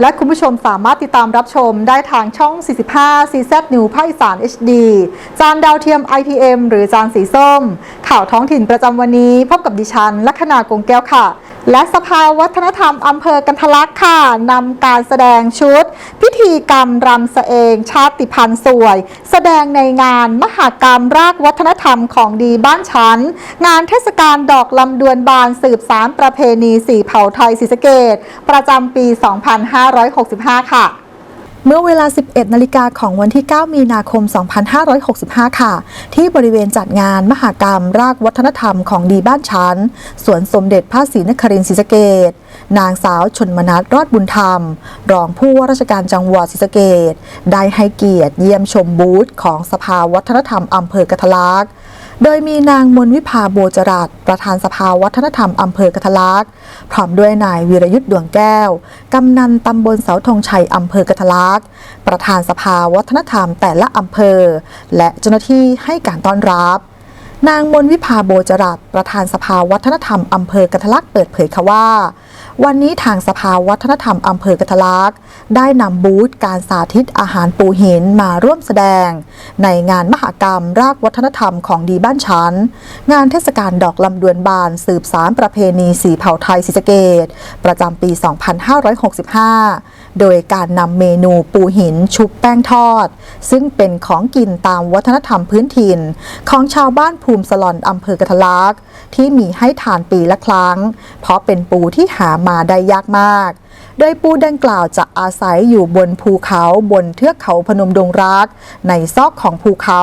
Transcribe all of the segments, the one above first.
และคุณผู้ชมสามารถติดตามรับชมได้ทางช่อง 45 CZ New ภาคอีสาน HD จานดาวเทียม IPM หรือจานสีส้ม ข่าวท้องถิ่นประจำวันนี้ พบกับดิฉัน ลัคนากงแก้วค่ะ และสภาวัฒนธรรมอำเภอกันทะลักษ์ค่ะนำการแสดงชุด พิธีกรรมรำสเองชาติพันธุ์สวย แสดงในงานมหากรรมรากวัฒนธรรมของดีบ้านชั้น งานเทศกาลดอกลำดวนบานสืบสารประเพณีสี่เผ่าไทยศรีสะเกดประจำปี2565 ค่ะเมื่อเวลา 11 นาฬิกาของวันที่ 9 มีนาคม 2565 ค่ะ ที่บริเวณจัดงานมหากรรม รากวัฒนธรรมของดีบ้านชั้น สวนสมเด็จพระศรีนครินทร์ศรีสะเกดนางสาวชนมนัสรอดบุญธรรม รองผู้ว่าราชการจังหวัดศรีสะเกดได้ให้เกียรติเยี่ยมชมบูธของสภาวัฒนธรรมอำเภอกะทะลัก โดยมีนางมนวิภาโบจรัสประธานสภาวัฒนธรรมอำเภอกะทะลักพร้อมด้วยนายวีรยุทธ์ดวงแก้ว กำนันตำบลเสาธงชัยอำเภอกะทะลักประธานสภาวัฒนธรรมแต่ละอำเภอ และเจ้าหน้าที่ให้การต้อนรับ นางมนวิภาโบจรัสประธานสภาวัฒนธรรมอำเภอกะทะลักเปิดเผยค่ะว่า วันนี้ทางสภาวัฒนธรรมอำเภอกะทะลักได้นำบูธการสาธิตอาหารปูหินมาร่วมแสดง ในงานมหกรรม รากวัฒนธรรมของดีบ้านชัน งานเทศกาลดอกลำดวนบานสืบสารประเพณีสีเผ่าไทยศรีสเกดประจำปี 2565 โดยการนำเมนูปูหินชุบแป้งทอด ซึ่งเป็นของกินตามวัฒนธรรมพื้นถิ่น ของชาวบ้านภูมิสลอนอำเภอกะทะลักที่มีให้ทานปีละครั้ง เพราะเป็นปูที่หามาได้ยากมากโดยปูดังกล่าวจะอาศัยอยู่บนภูเขาบนเทือกเขาพนมดงรัก ในซอกของภูเขา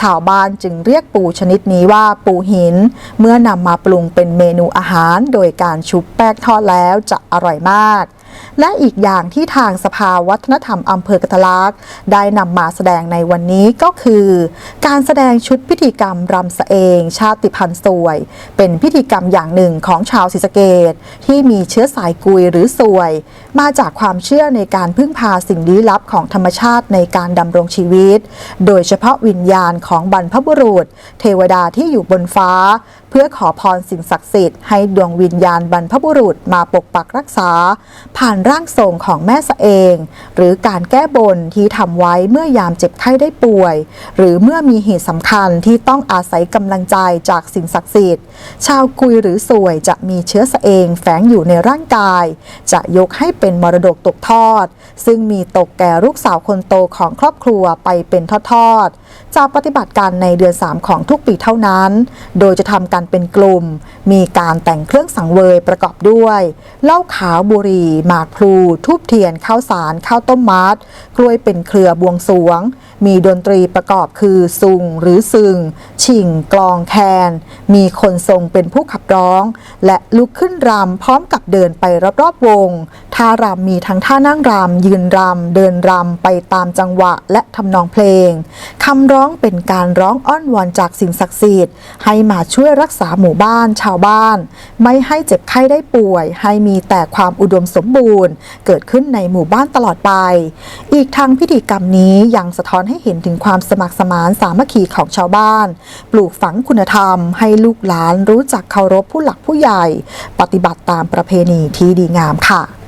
ชาวบ้านจึงเรียกปูชนิดนี้ว่าปูหิน เมื่อนำมาปรุงเป็นเมนูอาหาร โดยการชุบแป้งทอดแล้วจะอร่อยมาก และอีกอย่างที่ทางสภาวัฒนธรรมอำเภอกะทลักได้นำมาแสดงในวันนี้ก็คือ การแสดงชุดพิธีกรรมรำสะเอง ชาติพันธุ์สวย เป็นพิธีกรรมอย่างหนึ่งของชาวศรีสะเกดที่มีเชื้อสายกุยหรือสวย มาจากความเชื่อในการพึ่งพาสิ่งลี้ลับของธรรมชาติในการดำรงชีวิต โดยเฉพาะวิญญาณของบรรพบุรุษ เทวดาที่อยู่บนฟ้าเพื่อขอพรสิ่งศักดิ์สิทธิ์ให้ดวงวิญญาณบรรพบุรุษมาปกปักรักษา ผ่านร่างทรงของแม่สะเอง หรือการแก้บนที่ทำไว้เมื่อยามเจ็บไข้ได้ป่วย หรือเมื่อมีเหตุสำคัญที่ต้องอาศัยกำลังใจจากสิ่งศักดิ์สิทธิ์ ชาวกุยหรือสวยจะมีเชื้อสะเองแฝงอยู่ในร่างกาย จะยกให้เป็นมรดกตกทอด ซึ่งมีตกแก่ลูกสาวคนโตของครอบครัวไปเป็นทอด จะปฏิบัติการในเดือน 3 ของทุกปีเท่านั้น โดยจะทำกันเป็นกลุ่ม มีการแต่งเครื่องสังเวยประกอบด้วยเหล้าขาวบุหรี่หมากพลู ทูบเทียน ข้าวสาร ข้าวต้มมัด กล้วยเป็นเครือบวงสวง มีดนตรีประกอบคือซุงหรือซึง ชิงกลองแคน มีคนทรงเป็นผู้ขับร้อง และลุกขึ้นรำพร้อมกับเดินไปรอบๆวง ท่ารำมีทั้งท่านั่งรำยืนรำเดินรำไปตามจังหวะและทำนองเพลงคำร้องเป็นการร้องอ้อนวอนจากสิ่งศักดิ์สิทธิ์ให้มาช่วยรักษาหมู่บ้านชาวบ้าน ไม่ให้เจ็บไข้ได้ป่วย ให้มีแต่ความอุดมสมบูรณ์ เกิดขึ้นในหมู่บ้านตลอดไป อีกทางพิธีกรรมนี้ยังสะท้อนให้เห็นถึงความสมัครสมานสามัคคีของชาวบ้าน ปลูกฝังคุณธรรม ให้ลูกหลานรู้จักเคารพผู้หลักผู้ใหญ่ ปฏิบัติตามประเพณีที่ดีงามค่ะ